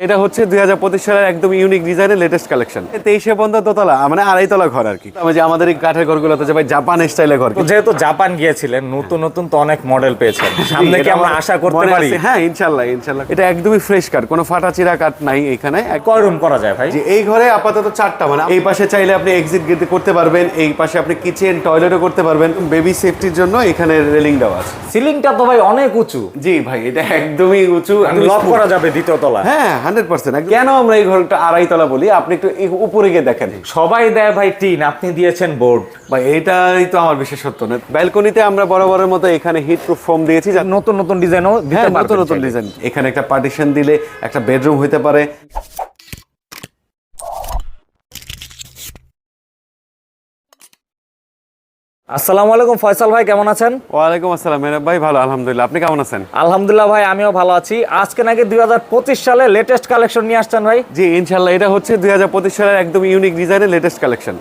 এটা হচ্ছে দুই হাজার পঁচিশ সালের একদম ইউনিক ডিজাইনের লেটেস্ট কালেকশন তেইশে বন্ধ দোতলা মানে আড়াইতলা ঘর আর কি। যে আমাদের এই কাঠের ঘরগুলোতে যে ভাই জাপান স্টাইলের ঘর যেহেতু জাপান গিয়েছিলেন নতুন নতুন তো অনেক মডেল পেয়েছেন। সামনে কি আমরা আশা করতে পারি? হ্যাঁ ইনশাল্লাহ ইনশাল্লাহ এটা একদমই ফ্রেশ কাঠ কোনো ফাটা চিরা কাঠ নাই এখানে। কয় রুম করা যায় ভাই? এই ঘরে আপাতত চারটা মানে এই পাশে চাইলে আপনি এক্সিট গেট করতে পারবেন এই পাশে আপনি কিচেন টয়লেটও করতে পারবেন। বেবি সেফটির জন্য এখানে রেলিং দেওয়া আছে। সিলিংটা তো ভাই অনেক উঁচু। জি ভাই এটা একদমই উঁচু লক করা যাবে দ্বিতীয় তলা হ্যাঁ হান্ড্রেড পার্সেন্ট কেন আমরা এই ঘরটা আড়াইতলা বলি? আপনি একটু উপরে গিয়ে দেখেন। সবাই দেয় ভাই টিন আপনি দিয়েছেন বোর্ড। ভাই এটাই তো আমার বিশেষত্ব না ব্যালকনিতে আমরা বরাবরের মতো এখানে হিট প্রুফ ফোম দিয়েছি নতুন নতুন ডিজাইনও হ্যাঁ নতুন নতুন ডিজাইন। এখানে একটা পার্টিশন দিলে একটা বেডরুম হইতে পারে। আসসালামু আলাইকুম ফয়সাল ভাই কেমন আছেন? ওয়ালাইকুম আসসালাম মেহরাব ভাই ভালো আলহামদুলিল্লাহ। আপনি কেমন আছেন? আলহামদুলিল্লাহ ভাই আমিও ভালো আছি। আজকে নাকি দুই হাজার পঁচিশ সালে লেটেস্ট কালেকশন নিয়ে আসছেন ভাই? জি ইনশাল্লাহ এটা হচ্ছে দুই হাজার পঁচিশ সালের একদম ইউনিক ডিজাইনের লেটেস্ট কালেকশন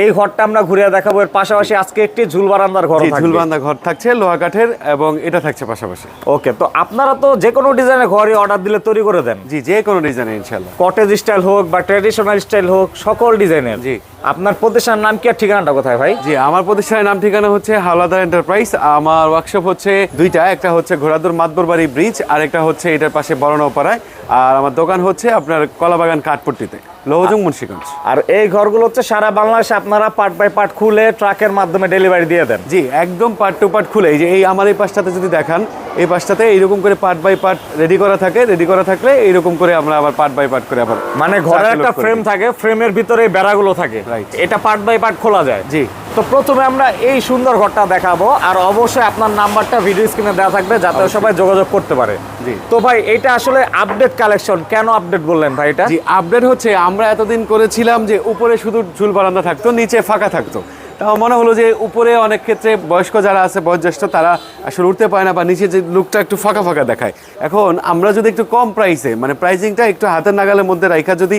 এই ঘরটা আমরা ঘুরে দেখাবো। এর পাশাপাশি আজকে একটি ঝুল বারান্দার ঘর জি ঝুলবান্ধা ঘর থাকছে লোহা কাঠের এবং এটা থাকছে পাশাপাশি। ওকে তো আপনারা তো যে কোনো ডিজাইনের ঘরই অর্ডার দিলে তৈরি করে দেন। জি যে কোনো ডিজাইনের ইনশাল্লাহ কটেজ স্টাইল হোক বা ট্রেডিশনাল স্টাইল হোক সকল ডিজাইনের জি। আপনার প্রতিষ্ঠানের নাম কি আর ঠিকানাটা কোথায় ভাই? জি আমার প্রতিষ্ঠানের নাম ঠিকানা হচ্ছে হাওলাদার এন্টারপ্রাইজ। আমার ওয়ার্কশপ হচ্ছে দুইটা একটা হচ্ছে ঘোড়াদুর মাতবর বাড়ি ব্রিজ আর একটা হচ্ছে এটার পাশে বড়নপাড়ায় আর আমার দোকান হচ্ছে আপনার কলাবাগান কাঠপট্টিতে লোহজং মুন্সিগঞ্জ। আর এই ঘরগুলো হচ্ছে সারা বাংলাদেশে আপনারা পার্ট বাই পার্ট খুলে ট্রাকের মাধ্যমে ডেলিভারি দিয়ে দেন? জি একদম পার্ট টু পার্ট খুলে। এই যে এই আমার এই পাশটাতে যদি দেখান এই পাশটাতে এইরকম করে পার্ট বাই পার্ট রেডি করা থাকে রেডি করা থাকলে এইরকম করে আমরা আবার পার্ট বাই পার্ট করে আবার মানে ঘরের একটা ফ্রেম থাকে ফ্রেমের ভিতরে বেড়াগুলো থাকে। এটা পার্ট বাই পার্ট খোলা যায়। জি। তো প্রথমে আমরা এই সুন্দর ঘরটা দেখাবো আর অবশ্যই আপনার নাম্বারটা ভিডিও স্ক্রিনে দেওয়া থাকবে যাতে সবাই যোগাযোগ করতে পারে। জি। তো ভাই এটা আসলে আপডেট কালেকশন কেন আপডেট বললেন ভাই এটা? জি আপডেট হচ্ছে আমরা এতদিন করেছিলাম যে উপরে শুধু ঝুল বারান্দা থাকতো নিচে ফাঁকা থাকতো। তাও মনে হলো যে উপরে অনেক ক্ষেত্রে বয়স্ক যারা আছে বয়োজ্যেষ্ঠ তারা আসলে উঠতে পারে না বা নিচে যে লুকটা একটু ফাঁকা ফাঁকা দেখায়। এখন আমরা যদি একটু কম প্রাইসে মানে প্রাইসিংটা একটু হাতের নাগালের মধ্যে রাখা যদি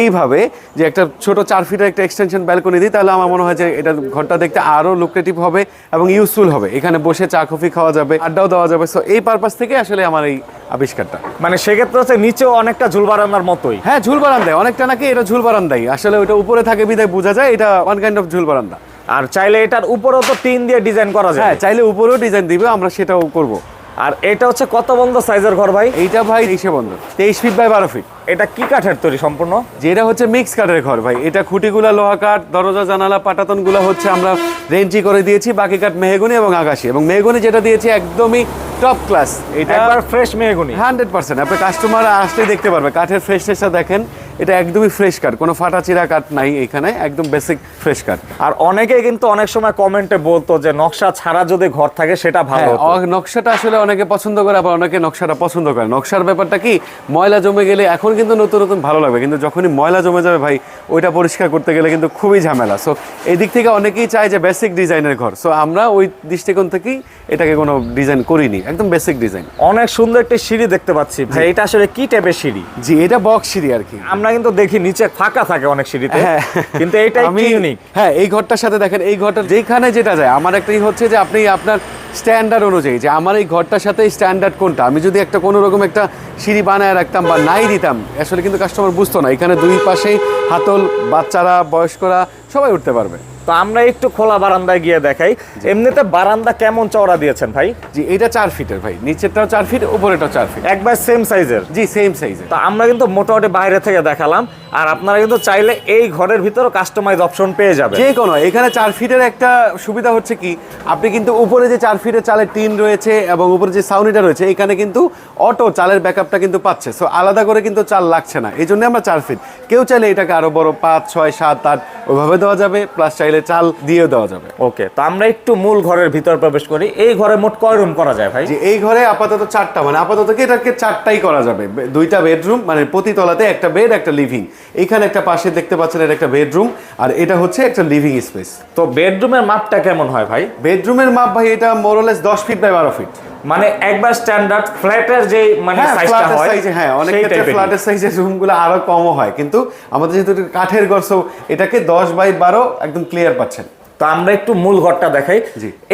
এইভাবে যে একটা ছোট চার ফিটের একটা এক্সটেনশন ব্যালকনি দিই তাহলে আমার মনে হয় যে এটা ঘরটা দেখতে আরও লুক্রেটিভ হবে এবং ইউজফুল হবে। এখানে বসে চা কফি খাওয়া যাবে আড্ডাও দেওয়া যাবে। সো এই পারপাস থেকে আসলে আমার এই আবিষ্কারটা। মানে সেক্ষেত্রে হচ্ছে নিচেও অনেকটা ঝুল বারান্দার মতোই। হ্যাঁ ঝুল বারান্দায়। অনেকটা নাকি এটা ঝুল বারান্দাই। আসলে ওটা উপরে থাকে বিদায় বোঝা যায় এটা ওয়ান কাইন্ড অফ ঝুল বারান্দা। আর চাইলে এটার উপরেও তো টিন দিয়ে ডিজাইন করা যায় হ্যাঁ যায় চাইলে উপরেও ডিজাইন দিবে আমরা সেটাও করব। আর এটা হচ্ছে কত বন্ধ সাইজের ঘর ভাই? এইটা ভাই তেইশে বন্ধ। তেইশ ফিট বাই বারো ফিট। এটা কি কাঠের তৈরি সম্পূর্ণ? যেটা হচ্ছে মিক্স কাঠের ঘর ভাই। এটা খুঁটিগুলা লোহা কাঠ দরজা জানালা পাটাতনগুলো হচ্ছে আমরা রেঞ্চি করে দিয়েছি বাকি কাঠ মেহগুনি এবং আকাশি। এবং মেহগুনি যেটা দিয়েছি একদমই টপ ক্লাস এটা একবার ফ্রেশ মেহগুনি। হান্ড্রেড পার্সেন্ট আপনার কাস্টমার আসলেই দেখতে পারবে। কাঠের ফ্রেশনেসটা দেখেন। এটা একদমই ফ্রেশ কাঠ কোনো ফাটা চিরা কাঠ নাই এখানে একদম বেসিক ফ্রেশ কাঠ আর অনেকে কিন্তু অনেক সময় কমেন্টে বলতো যে নকশা ছাড়া যদি ঘর থাকে সেটা ভালো হ্যাঁ। অ- নকশাটা আসলে অনেকে পছন্দ করে আবার অনেকে নকশাটা পছন্দ করে। নকশার ব্যাপারটা কি ময়লা জমে গেলে এখন কিন্তু নতুন নতুন ভালো লাগবে। কিন্তু যখনই ময়লা জমে যাবে ভাই ওইটা পরিষ্কার করতে গেলে কিন্তু খুবই ঝামেলা। সো এই দিক থেকে অনেকেই চায় যে বেসিক ডিজাইনের ঘর। সো আমরা ওই দৃষ্টিকোণ থেকেই এটাকে কোনো ডিজাইন করিনি। একদম বেসিক ডিজাইন অনেক সুন্দর একটা সিঁড়ি দেখতে পাচ্ছি। ভাই এটা আসলে কি টাইপের সিঁড়ি? জি এটা বক্স সিঁড়ি আর কি। আমরা কিন্তু দেখি নিচে ফাঁকা থাকে অনেক সিঁড়িতে হ্যাঁ। কিন্তু এইটা আমি ইউনিক হ্যাঁ এই ঘরটার সাথে দেখেন এই ঘরটা যেখানে যেটা যায় আমার একটাই হচ্ছে যে আপনি আপনার স্ট্যান্ডার্ড অনুযায়ী যে আমার এই ঘরটার সাথে স্ট্যান্ডার্ড কোনটা? আমি যদি একটা কোনো রকম একটা সিঁড়ি বানায় রাখতাম বা নাই দিতাম আসলে কিন্তু কাস্টমার বুঝতো না। এখানে দুই পাশেই হাতল বাচ্চারা বয়স্করা সবাই উঠতে পারবে। তো আমরা একটু খোলা বারান্দায় গিয়ে দেখাই। এমনিতে বারান্দা কেমন চওড়া দিয়েছেন ভাই? জি এটা চার ফিটের ভাই নিচেরটাও চার ফিট উপরেটাও চার ফিট। একবার সেম সাইজের জি সেম সাইজের তো আমরা কিন্তু মোটামুটি বাইরে থেকে দেখালাম। আর আপনারা কিন্তু চাইলে এই ঘরের ভিতরে কাস্টমাইজ অপশন পেয়ে যাবেন। যে কোনো এখানে চার ফিটের একটা সুবিধা হচ্ছে কি আপনি কিন্তু উপরে যে চার ফিটের চালের টিন রয়েছে এবং উপরে যে সাউনিটা রয়েছে এখানে কিন্তু অটো চালের ব্যাকআপটা কিন্তু পাচ্ছে। সো আলাদা করে কিন্তু চাল লাগছে না। এই জন্য আমরা চার ফিট কেউ চাইলে এটাকে আরও বড় পাঁচ ছয় সাত আট ওইভাবে দেওয়া যাবে প্লাস চাইলে চাল দিয়েও দেওয়া যাবে। ওকে তো আমরা একটু মূল ঘরের ভিতর প্রবেশ করি। এই ঘরে মোট কয় রুম করা যায় ভাই? যে এই ঘরে আপাতত চারটা। মানে আপাতত কি এটাকে চারটাই করা যাবে। দুইটা বেডরুম মানে প্রতি তলাতে একটা বেড একটা লিভিং এইখানে একটা পাশে দেখতে পাচ্ছেন এটা একটা বেডরুম আর এটা হচ্ছে একটা লিভিং স্পেস তো বেডরুমের মাপটা কেমন হয় ভাই? বেডরুমের মাপ ভাই এটা মোরলেস দশ ফিট বাই বারো ফিট মানে একবার স্ট্যান্ডার্ড ফ্ল্যাটের যে মানে হ্যাঁ সাইজটা হয় সাইজে হ্যাঁ অনেক ক্ষেত্রে ফ্ল্যাটের সাইজের রুমগুলো আরও কমও হয় কিন্তু আমাদের যেহেতু কাঠের ঘর সো এটাকে দশ বাই বারো একদম ক্লিয়ার পাচ্ছেন। তো আমরা একটু মূল ঘরটা দেখাই।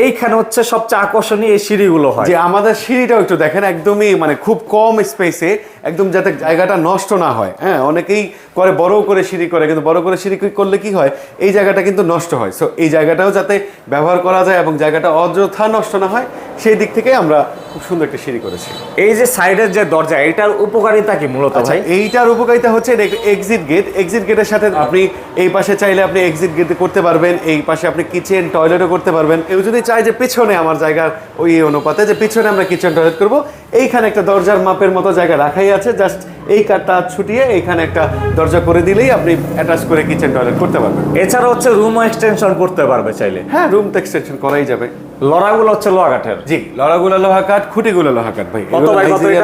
এইখানে হচ্ছে সবচেয়ে আকর্ষণীয় এই সিঁড়িগুলো হয়। যে আমাদের সিঁড়িটাও একটু দেখেন একদমই মানে খুব কম স্পেসে একদম যাতে জায়গাটা নষ্ট না হয়। হ্যাঁ অনেকেই করে বড় করে সিঁড়ি করে কিন্তু বড় করে সিঁড়ি করলে কি হয়? এই জায়গাটা কিন্তু নষ্ট হয়। সো এই জায়গাটাও যাতে ব্যবহার করা যায় এবং জায়গাটা অযথা নষ্ট না হয় সেই দিক থেকে আমরা খুব সুন্দর একটা সিঁড়ি করেছি। এই যে সাইডের যে দরজা এটার উপকারিতা কি মূলত আচ্ছা ভাই? এইটার উপকারিতা হচ্ছে এক্সিট গেট এক্সিট গেটের সাথে আপনি এই পাশে চাইলে আপনি এক্সিট গেট করতে পারবেন এই পাশে আপনি কিচেন টয়লেটও করতে পারবেন। কেউ যদি চায় যে পিছনে আমার জায়গার ওই অনুপাতে যে পিছনে আমরা কিচেন টয়লেট করব এইখানে একটা দরজার মাপের মতো জায়গা রাখাই আছে জাস্ট এই কাঠটা ছুটিয়ে এইখানে একটা দরজা করে দিলেই আপনি অ্যাটাচ করে কিচেন টয়লেট করতে পারবেন। এছাড়া হচ্ছে রুমও এক্সটেনশন করতে পারবে চাইলে। হ্যাঁ রুম তো এক্সটেনশন করাই যাবে। লড়াগুলো হচ্ছে লোহা কাঠের। জি লড়াগুলা লোহা কাঠ খুঁটিগুলো লোহা কাঠ ভাই?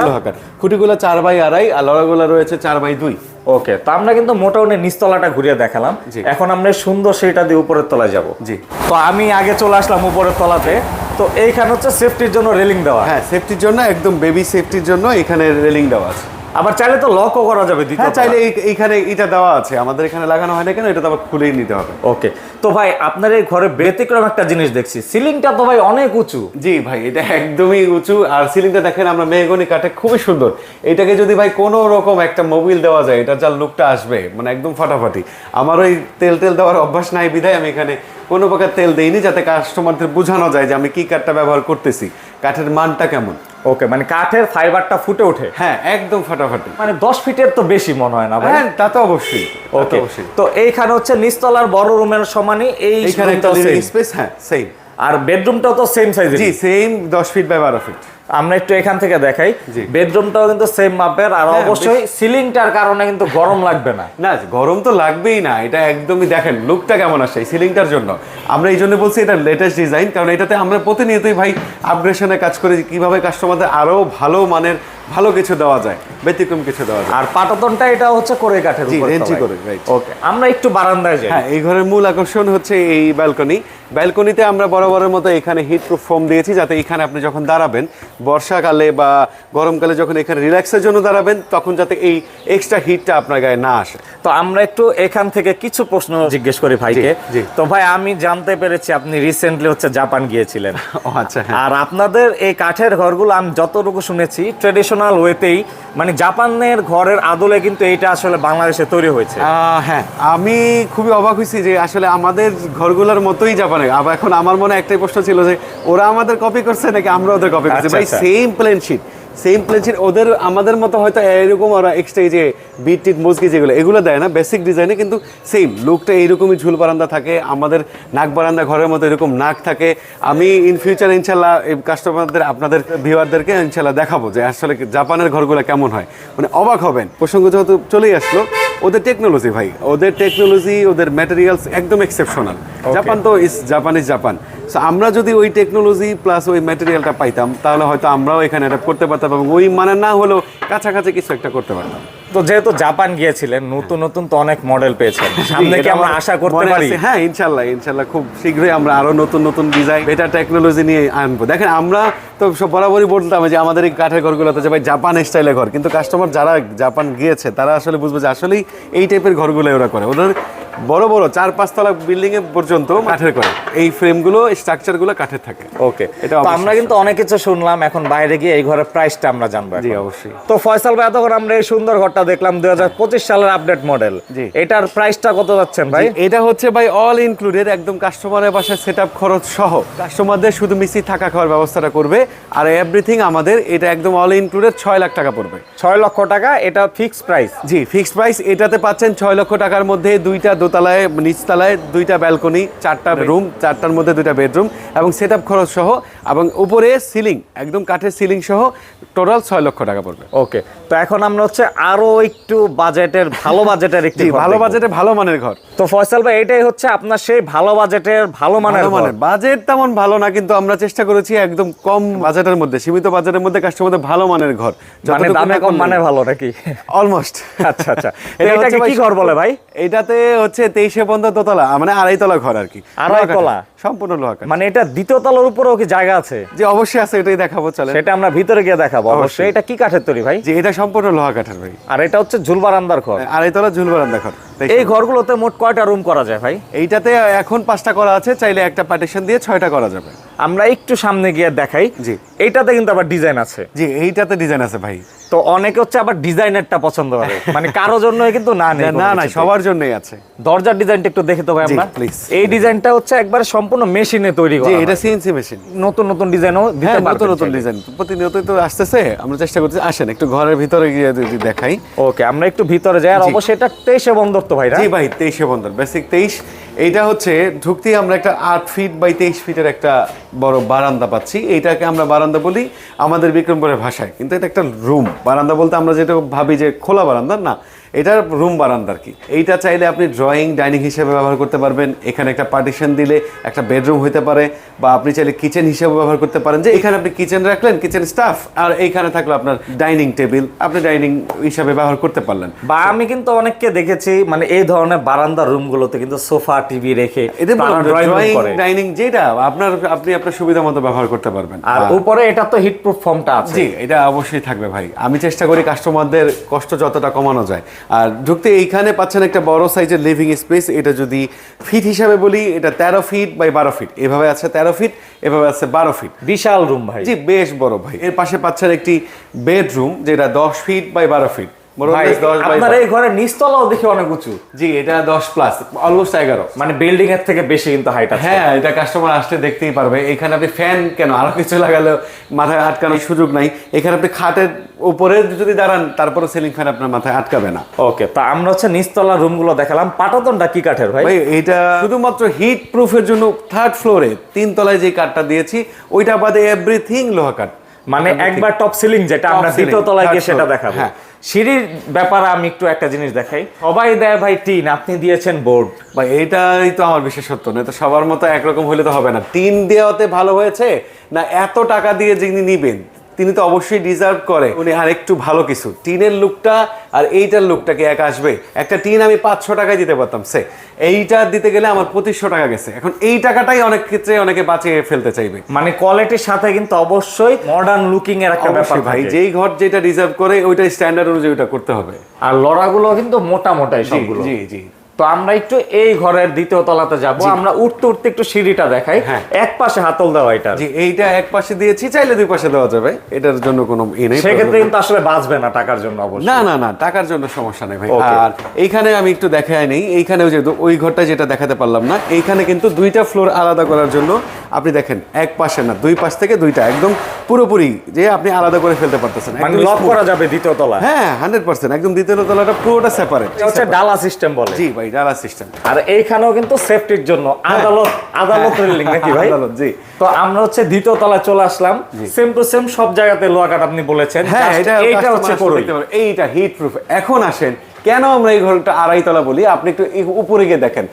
লোহা কাঠ। খুঁটিগুলো চার বাই আড়াই আর লড়াগুলা রয়েছে চার বাই দুই। ওকে তো আমরা কিন্তু মোটামুটি নিচতলাটা ঘুরিয়ে দেখালাম। এখন আমরা সুন্দর সেইটা দিয়ে উপরের তলায় যাব। জি। তো আমি আগে চলে আসলাম উপরের তলাতে। তো এইখানে হচ্ছে সেফটির জন্য রেলিং দেওয়া। হ্যাঁ সেফটির জন্য একদম বেবি সেফটির জন্য এখানে রেলিং দেওয়া আছে। আবার চাইলে তো লকও করা যাবে দ্বিতীয় হ্যাঁ চাইলে এই- এইখানে এটা দেওয়া আছে। আমাদের এখানে লাগানো হয় না কেন? এটা তো আবার খুলেই নিতে হবে। ওকে তো ভাই আপনার এই ঘরে ব্যতিক্রম একটা জিনিস দেখছি। সিলিংটা তো ভাই অনেক উঁচু। জি ভাই এটা একদমই উঁচু। আর সিলিংটা দেখেন আমরা মেহগনি কাঠে খুবই সুন্দর। এটাকে যদি ভাই কোনো রকম একটা মোবিল দেওয়া যায় এটা যার লুকটা আসবে মানে একদম ফাটাফাটি। আমার ওই তেল তেল দেওয়ার অভ্যাস নাই বিধায় আমি এখানে কোনো প্রকার তেল দেইনি যাতে কাস্টমারদের বোঝানো যায় যে আমি কি কাঠটা ব্যবহার করতেছি। কাঠের মানটা কেমন? ওকে মানে কাঠের ফাইবারটা ফুটে ওঠে? হ্যাঁ একদম ফাটাফাটি। মানে দশ ফিটের তো বেশি মনে হয় না ভাই? হ্যাঁ তা তো অবশ্যই ওকে অবশ্যই। তো এইখানে হচ্ছে নিচতলার বড় রুমের সমানই এই একটা। স্পেস হ্যাঁ সেম আর বেডরুমটাও তো সেম সাইজ জি সেম দশ ফিট বাই বারো ফিট আমরা একটু এখান থেকে দেখাই। বেডরুমটাও কিন্তু সেম মাপের আর হ্যাঁ, অবশ্যই সিলিংটার কারণে কিন্তু গরম লাগবে না। না গরম তো লাগবেই না এটা একদমই দেখেন লুকটা কেমন আসে সিলিংটার জন্য। আমরা এই জন্য বলছি এটা লেটেস্ট ডিজাইন কারণ এটাতে আমরা প্রতিনিয়তই ভাই আপগ্রেশনে কাজ করি কীভাবে কাস্টমারদের আরও ভালো মানের ভালো কিছু দেওয়া যায় ব্যতিক্রম কিছু দেওয়া যায়। আর পাটাতনটা এটা হচ্ছে করে কাঠের উপর রেঞ্চি করে. ওকে আমরা একটু বারান্দায় যাই। হ্যাঁ এই ঘরের মূল আকর্ষণ হচ্ছে এই ব্যালকনি ব্যালকনিতে আমরা বরাবরের মতো এখানে হিট প্রুফ ফোম দিয়েছি যাতে এখানে আপনি যখন দাঁড়াবেন বর্ষাকালে বা গরমকালে যখন এখানে রিল্যাক্সের জন্য দাঁড়াবেন তখন যাতে এই এক্সট্রা হিটটা আপনার গায়ে না আসে। তো আমরা একটু এখান থেকে কিছু প্রশ্ন জিজ্ঞেস করি ভাইকে। তো ভাই আমি জানতে পেরেছি আপনি রিসেন্টলি হচ্ছে জাপান গিয়েছিলেন। আচ্ছা হ্যাঁ। আর আপনাদের এই কাঠের ঘরগুলো আমি যতটুকু শুনেছি ট্রেডিশনাল ওয়েতেই মানে জাপানের ঘরের আদলে কিন্তু এইটা আসলে বাংলাদেশে তৈরি হয়েছে। হ্যাঁ আমি খুবই অবাক হয়েছি যে আসলে আমাদের ঘরগুলোর মতোই জাপানে আবার এখন আমার মনে একটাই প্রশ্ন ছিল যে ওরা আমাদের কপি করছে নাকি আমরা ওদের কপি করছি? আচ্ছা, ভাই। Same plain sheet same plain sheet ওদের আমাদের মতো হয়তো এরকম ওরা এক্সট্রা যে বিট টিট মুসকি যেগুলো এগুলো দেয় না বেসিক ডিজাইনে কিন্তু সেম লুকটা এইরকমই ঝুল বারান্দা থাকে আমাদের নাক বারান্দা ঘরের মতো এরকম নাক থাকে। আমি ইন ফিউচার ইনশাল্লাহ এই কাস্টমারদের আপনাদের ভিউয়ারদেরকে ইনশাল্লাহ দেখাবো যে আসলে জাপানের ঘরগুলো কেমন হয়। মানে অবাক হবেন। প্রসঙ্গ যেহেতু চলেই আসলো। ওদের টেকনোলজি ভাই ওদের টেকনোলজি ওদের ম্যাটেরিয়ালস একদম এক্সেপশনাল জাপান তো is Japan is Japan so আমরা যদি ওই টেকনোলজি প্লাস ওই ম্যাটেরিয়ালটা পাইতাম তাহলে হয়তো আমরাও এখানে অ্যাডাপ্ট করতে পারতাম এবং ওই মানে না হলেও কাছাকাছি কিছু একটা করতে পারতাম। তো যেহেতু জাপান গিয়েছিলেন নতুন নতুন তো অনেক মডেল পেয়েছেন। সামনে কি আমরা আশা করতে পারি? হ্যাঁ ইনশাল্লাহ ইনশাল্লাহ খুব শীঘ্রই আমরা আরও নতুন নতুন ডিজাইন বেটার টেকনোলজি নিয়ে আনব। দেখেন আমরা তো সব বরাবরই বলতাম যে আমাদের এই কাঠের ঘরগুলোতে যে ভাই জাপান স্টাইলে ঘর কিন্তু কাস্টমার যারা জাপান গিয়েছে তারা আসলে বুঝবে যে আসলেই এই টাইপের ঘরগুলো ওরা করে। ওদের বড় বড় চার পাঁচতলা বিল্ডিং এ পর্যন্ত কাঠের করে। এই ফ্রেমগুলো স্ট্রাকচারগুলো কাঠের থাকে। ওকে এটা আমরা কিন্তু অনেক কিছু শুনলাম এখন বাইরে গিয়ে এই ঘরের প্রাইসটা আমরা জানব জি অবশ্যই। তো ফয়সাল ভাই এতক্ষণ আমরা এই সুন্দর ঘরটা দেখলাম দুই হাজার পঁচিশ সালের আপডেট মডেল। এটার প্রাইসটা কত যাচ্ছেন ভাই? এটা হচ্ছে ভাই অল ইনক্লুডেড একদম কাস্টমারের বাসায় সেট আপ খরচ সহ। কাস্টমারদের শুধু মিস্ত্রি থাকা খাওয়ার ব্যবস্থাটা করবে আর এভরিথিং আমাদের এটা একদম অল ইনক্লুডেড ছয় লাখ টাকা পড়বে। ছয় লক্ষ টাকা এটা ফিক্সড প্রাইস জি ফিক্সড প্রাইস এটাতে পাচ্ছেন ছয় লক্ষ টাকার মধ্যে দুইটা দোতলায় নিচতলায় দুইটা ব্যালকনি চারটা রুম চারটার মধ্যে দুইটা বেডরুম এবং সেট আপ খরচ সহ এবং উপরে সিলিং একদম কাঠের সিলিং সহ টোটাল ছয় লক্ষ টাকা পড়বে। ওকে তো এখন আমরা হচ্ছে আরও একটু বাজেটের ভালো বাজেটের একটি ভালো দেখব। বাজেটে ভালো মানের ঘর। তো ফয়সাল ভাই এটাই হচ্ছে আপনার সেই ভালো বাজেটের ভালো মানের। মানের। বাজেট তেমন ভালো না কিন্তু আমরা চেষ্টা করেছি একদম কম বাজেটের মধ্যে সীমিত বাজেটের মধ্যে কাস্টমারদের ভালো মানের ঘর। মানে দামে কম মানে ভালো নাকি? অলমোস্ট আচ্ছা আচ্ছা। এটাকে কি ঘর বলে ভাই? এটাতে হচ্ছে তেইশে পর্যন্ত দোতলা মানে আড়াই তলা ঘর আর কি। আড়াই তলা? সম্পূর্ণ লোহা। মানে এটা দ্বিতীয় তলার উপরেও কি জায়গা আছে? যে অবশ্যই আছে এটাই দেখাবো চলে সেটা আমরা ভিতরে গিয়ে দেখাবো অবশ্যই। এটা কি কাঠের তৈরি ভাই? যে এটা সম্পূর্ণ লোহা কাঠের ভাই। আর এটা হচ্ছে ঝুলবারান্দার ঘর। আর এই তলা ঝুলবারান্দা ঘর এই ঘরগুলোতে মোট কয়টা রুম করা যায় ভাই? এইটাতে এখন পাঁচটা করা আছে চাইলে একটা পার্টিশন দিয়ে ছয়টা করা যাবে। আমরা একটু সামনে গিয়ে দেখাই। জি। এইটাতে কিন্তু আবার ডিজাইন আছে। জি এইটাতে ডিজাইন আছে ভাই। তো অনেকে হচ্ছে আবার ডিজাইনেরটা পছন্দ করে। মানে কারও জন্য কিন্তু না না না সবার জন্যই আছে। দরজার ডিজাইনটা একটু দেখে তো ভাই আমরা। please। এই ডিজাইনটা হচ্ছে একবারে সম্পূর্ণ মেশিনে তৈরি জি করা এটা সিএনসি মেশিন নতুন নতুন ডিজাইনও দিতে হ্যাঁ নতুন নতুন ডিজাইন। প্রতিনিয়তই তো আসতেছে। আমরা চেষ্টা করছি আসেন একটু ঘরের ভিতরে গিয়ে যদি দেখাই। ওকে আমরা একটু ভিতরে যাই। আর অবশ্যই এটা তেইশে বন্দর তো ভাই জি ভাই তেইশে বন্দর। বেসিক তেইশ এইটা হচ্ছে ঢুকতেই আমরা একটা আট ফিট বাই তেইশ ফিটের একটা বড় বারান্দা পাচ্ছি। এইটাকে আমরা বারান্দা বলি আমাদের বিক্রমপুরের ভাষায়। কিন্তু এটা একটা রুম বারান্দা বলতে আমরা যেটা ভাবি যে খোলা বারান্দা, না। এটা রুম বারান্দা আর কি? এইটা চাইলে আপনি ড্রয়িং ডাইনিং হিসেবে ব্যবহার করতে পারবেন। এখানে একটা পার্টিশন দিলে একটা বেডরুম হতে পারে বা আপনি চাইলে কিচেন হিসেবে ব্যবহার করতে পারেন। যে এখানে আপনি কিচেন রাখলেন কিচেন স্টাফ আর এইখানে থাকল আপনার ডাইনিং টেবিল আপনি ডাইনিং হিসাবে ব্যবহার করতে পারলেন। বা আমি কিন্তু অনেককে দেখেছি মানে এই ধরনের বারান্দা রুমগুলোতে কিন্তু সোফা টিভি রেখে ড্রয়িং ডাইনিং যেটা আপনার আপনি আপনার সুবিধা মতো ব্যবহার করতে পারবেন। আর উপরে এটা তো হিট প্রুফ ফর্মটা আছে। জি এটা অবশ্যই থাকবে ভাই। আমি চেষ্টা করি কাস্টমারদের কষ্ট যতটা কমানো যায়। আর ঢুকতে এইখানে পাচ্ছেন একটা বড় সাইজের লিভিং স্পেস এটা যদি ফিট হিসাবে বলি এটা তেরো ফিট বাই বারো ফিট এভাবে আছে তেরো ফিট এভাবে আছে বারো ফিট বিশাল রুম ভাই। জি বেশ বড় ভাই। এর পাশে পাচ্ছেন একটি বেডরুম যেটা দশ ফিট বাই বারো ফিট আপনার এই ঘরের নিচতলাও দেখি অনেক উঁচু। জি এটা দশ প্লাস অলমোস্ট এগারো। মানে বিল্ডিং এর থেকে বেশি কিন্তু হাইট আছে। হ্যাঁ এটা কাস্টমার আসলে দেখতেই পারবে। এখানে আপনি ফ্যান কেন? আরও কিছু লাগালেও মাথায় আটকানোর সুযোগ নাই। এখানে আপনি খাটের উপরে যদি দাঁড়ান তারপরে সিলিং ফ্যান আপনার মাথায় আটকাবে না। ওকে তা আমরা হচ্ছে নিচতলা রুমগুলো দেখালাম। পাটাতনটা কি কাঠের ভাই? ভাই এটা শুধুমাত্র হিট প্রুফের জন্য থার্ড ফ্লোরে তিন তলায় যে কাঠটা দিয়েছি ওইটা বাদে এভরিথিং লোহা কাঠ। মানে একবার টপ সিলিং যেটা আমরা দ্বিতীয় তলায় গিয়ে সেটা দেখাবো। হ্যাঁ। সিঁড়ির ব্যাপারে আমি একটু একটা জিনিস দেখাই। সবাই দেয় ভাই টিন আপনি দিয়েছেন বোর্ড ভাই এটাই তো আমার বিশেষত্ব না তো সবার মতো একরকম হলে তো হবে না। টিন দেওয়াতে ভালো হয়েছে না এত টাকা দিয়ে যিনি নিবেন? তিনি তো অবশ্যই ডিজার্ভ করে। উনি আর একটু ভালো কিছু। টিনের লুকটা আর এইটার লুকটা কি এক আসবে। একটা টিন আমি পাঁচশো টাকায় দিতে পারতাম সে। এইটা দিতে গেলে আমার পঁচিশশো টাকা গেছে। এখন এই টাকাটাই অনেক ক্ষেত্রে অনেকে বাঁচিয়ে ফেলতে চাইবে। মানে কোয়ালিটির সাথে কিন্তু অবশ্যই মডার্ন লুকিং এর একটা ব্যাপার ভাই যেই ঘর যেটা রিজার্ভ করে ওইটা স্ট্যান্ডার্ড অনুযায়ী ওটা করতে হবে। আর লড়াগুলো কিন্তু মোটা মোটাই জি সবগুলো। জি জি। তো আমরা একটু এই ঘরের দ্বিতীয় তলাতে যাব। আমরা উঠতে উঠতে একটু সিঁড়িটা দেখাই। হ্যাঁ। এক পাশে হাতল দেওয়া এটা। জি এইটা এক পাশে দিয়েছি চাইলে দুই পাশে দেওয়া যাবে। এটার জন্য কোনো ই নেই সেক্ষেত্রে কিন্তু আসলে বাঁচবে না টাকার জন্য অবশ্যই। না না না টাকার জন্য সমস্যা নেই ভাই। আর এইখানে আমি একটু দেখাই নেই এইখানে যেহেতু যে ওই ঘরটা যেটা দেখাতে পারলাম না এইখানে কিন্তু দুইটা ফ্লোর আলাদা করার জন্য আপনি দেখেন এক পাশে না দুই পাশ থেকে দুইটা একদম পুরোপুরি যে আপনি আলাদা করে ফেলতে পারতেছেন মানে লক করা যাবে দ্বিতীয় তলা হ্যাঁ হান্ড্রেড পার্সেন্ট একদম দ্বিতীয় তলাটা পুরোটা সেপারেট হচ্ছে ডালা সিস্টেম বলে। জি ভাই ডালা সিস্টেম আর এইখানেও কিন্তু সেফটির জন্য আদালত আদালত রেলিং নাকি ভাই? আদালত, জি। তো আমরা হচ্ছে দ্বিতীয় তলায় চলে আসলাম। সেম টু সেম সব জায়গাতে লোহা কাঠ আপনি বলেছেন। হ্যাঁ এটা হচ্ছে। এইটা হিট প্রুফ এখন আসেন কেন আমরা এই ঘরটা আড়াইতলা বলি? আপনি একটু উপরে গিয়ে দেখেন।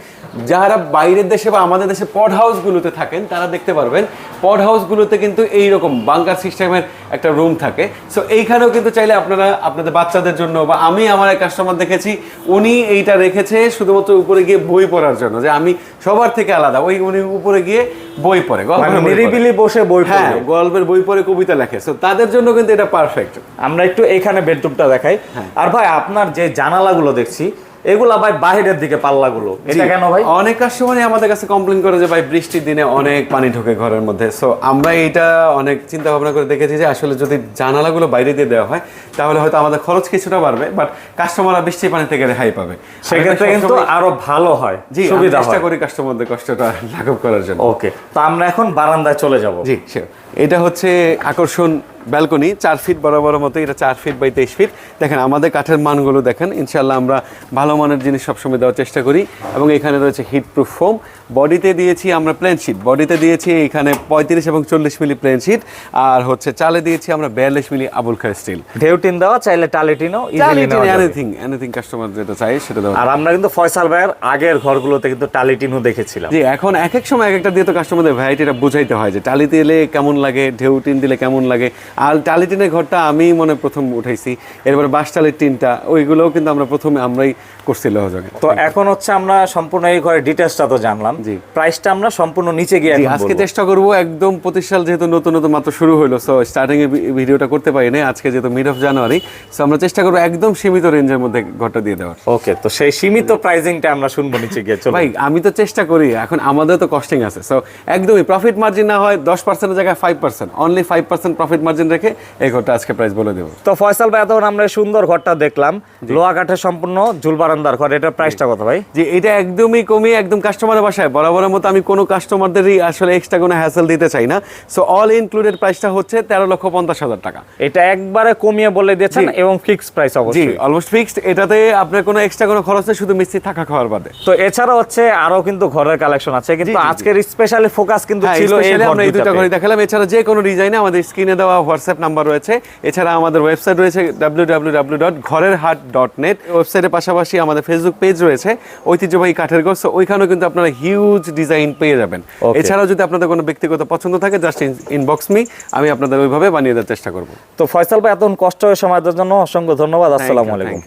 যারা বাইরের দেশে বা আমাদের দেশে পড হাউসগুলোতে থাকেন তারা দেখতে পারবেন পড হাউসগুলোতে কিন্তু এইরকম বাংকার সিস্টেমের একটা রুম থাকে। সো এইখানেও কিন্তু চাইলে আপনারা আপনাদের বাচ্চাদের জন্য বা আমি আমার এক কাস্টমার দেখেছি উনি এইটা রেখেছে শুধুমাত্র উপরে গিয়ে বই পড়ার জন্য যে আমি সবার থেকে আলাদা। ওই উনি উপরে গিয়ে বই পড়ে গল্পের মানে বই পড়ে। নিরিবিলি বসে বই হ্যাঁ গল্পের বই পড়ে কবিতা লেখে। সো তাদের জন্য কিন্তু এটা পারফেক্ট আমরা একটু এখানে বেডরুমটা দেখাই। হ্যাঁ। আর ভাই আপনার যে জানালাগুলো দেখছি এগুলা ভাই বাইরের দিকে পাল্লাগুলো। এটা জি, কেন ভাই? অনেক কাস্টমারই আমাদের কাছে কমপ্লেন করে যে ভাই বৃষ্টির দিনে অনেক পানি ঢোকে ঘরের মধ্যে। সো আমরা এটা অনেক চিন্তা ভাবনা করে দেখেছি যে আসলে যদি জানালাগুলো বাইরে দিয়ে দেওয়া হয় তাহলে হয়তো আমাদের খরচ কিছুটা বাড়বে বাট কাস্টমাররা বৃষ্টির পানিতে গেলে হাই পাবে। সেক্ষেত্রে কিন্তু আরও ভালো হয় জি সুবিধা চেষ্টা করি কাস্টমারদের কষ্টটা লাঘব করার জন্য। ওকে তো আমরা এখন বারান্দায় চলে যাব। জি sure. এটা হচ্ছে আকর্ষণ ব্যালকনি চার ফিট বরাবর মতো এটা চার ফিট বাই তেইশ ফিট দেখেন আমাদের কাঠের মানগুলো দেখেন ইনশাল্লাহ আমরা ভালো মানের জিনিস সবসময় দেওয়ার চেষ্টা করি। এবং এখানে রয়েছে হিট প্রুফ ফোম বডিতে দিয়েছি আমরা প্লেন শিট বডিতে দিয়েছি এখানে পঁয়ত্রিশ এবং চল্লিশ মিলি প্লেন শিট আর হচ্ছে চালে দিয়েছি আমরা বিয়াল্লিশ মিলি আবুল খায় স্টিল ঢেউটিন দেওয়া চাইলে টালিটিনও এনিথিং এনিথিং কাস্টমার যেটা চাই সেটা দেওয়া আর আমরা কিন্তু ফয়সাল ভাইয়ের আগের ঘরগুলোতে কিন্তু টালিটিনও দেখেছিলাম। জি এখন এক এক সময় এক একটা দিয়ে তো কাস্টমারদের ভ্যারাইটিটা বুঝাইতে হয় যে টালিতে এলে কেমন লাগে ঢেউ টিন দিলে কেমন লাগে? আর টালি টিনের ঘরটা আমি মনে প্রথম উঠাইছি। এরপরে বাঁশ টালির টিনটা ওইগুলোও কিন্তু আমরা প্রথমে আমরাই করছি লোহজগে। তো এখন হচ্ছে আমরা সম্পূর্ণ এই ঘরের ডিটেলসটা তো জানলাম। জি। প্রাইসটা আমরা সম্পূর্ণ নিচে গিয়ে আজকে চেষ্টা করব একদম পঁচিশ সাল যেহেতু নতুন নতুন মাত্র শুরু হলো সো স্টার্টিং এ ভি- ভিডিওটা করতে পারি না আজকে যেহেতু মিড অফ জানুয়ারি সো আমরা চেষ্টা করব একদম সীমিত রেঞ্জের মধ্যে ঘরটা দিয়ে দেওয়ার। ওকে তো সেই সীমিত প্রাইজিংটা আমরা শুনব নিচে গিয়ে চলো ভাই আমি তো চেষ্টা করি এখন আমাদের তো কস্টিং আছে সো একদমই প্রফিট মার্জিন না হয় দশ পার্সেন্টের জায়গায় five percent only five percent profit margin রেখে এই ঘরটা আজকে প্রাইস বলে দেবো। তো ফয়সাল ভাই এতক্ষণ আমরা সুন্দর ঘরটা দেখলাম। লোহা কাঠের সম্পূর্ণ ঝুল বারান্দার ঘর এটার প্রাইসটা কত ভাই? যে এটা একদমই কমিয়ে একদম কাস্টমারের বাসায়। বরাবরের মতো আমি কোনো কাস্টমারদেরই আসলে এক্সট্রা কোনো হ্যাসেল দিতে চাই না। সো অল ইনক্লুডেড প্রাইসটা হচ্ছে তেরো লক্ষ পঞ্চাশ হাজার টাকা। এটা একবারে কমিয়ে বলে দিয়েছেন এবং ফিক্স প্রাইস অবশ্যই। অলমোস্ট ফিক্সড এটাতে আপনার কোনো এক্সট্রা কোনো খরচ নেই শুধু মিস্ত্রি থাকা খাওয়ার বাদে। তো এছাড়া হচ্ছে আরও কিন্তু ঘরের কালেকশন আছে কিন্তু। আজকের স্পেশালি ফোকাস কিন্তু হ্যাঁ, ছিল এই especially ঘর দুটো দুটাতে। দেখালাম এছাড়া যে কোনো ডিজাইনে আমাদের স্ক্রিনে দেওয়া হোয়াটসঅ্যাপ নাম্বার রয়েছে। এছাড়া আমাদের ওয়েবসাইট রয়েছে ডাব্লিউ ডাব্লিউ ডাব্লিউ ডট ঘরের হাট ডট নেট ওয়েবসাইটের পাশাপাশি আমাদের ফেসবুক পেজ রয়েছে ঐতিহ্যবাহী কাঠের ঘর so ওইখানেও কিন্তু আপনারা হিউজ ডিজাইন পেয়ে যাবেন. এছাড়াও যদি আপনাদের কোনো ব্যক্তিগত পছন্দ থাকে জাস্ট ইনবক্স মি আমি আপনাদের ওইভাবে বানিয়ে দেওয়ার চেষ্টা করব। তো ফয়সাল ভাই এত কষ্ট সময় দেওয়ার জন্য অসংখ্য ধন্যবাদ। আসসালামু আলাইকুম.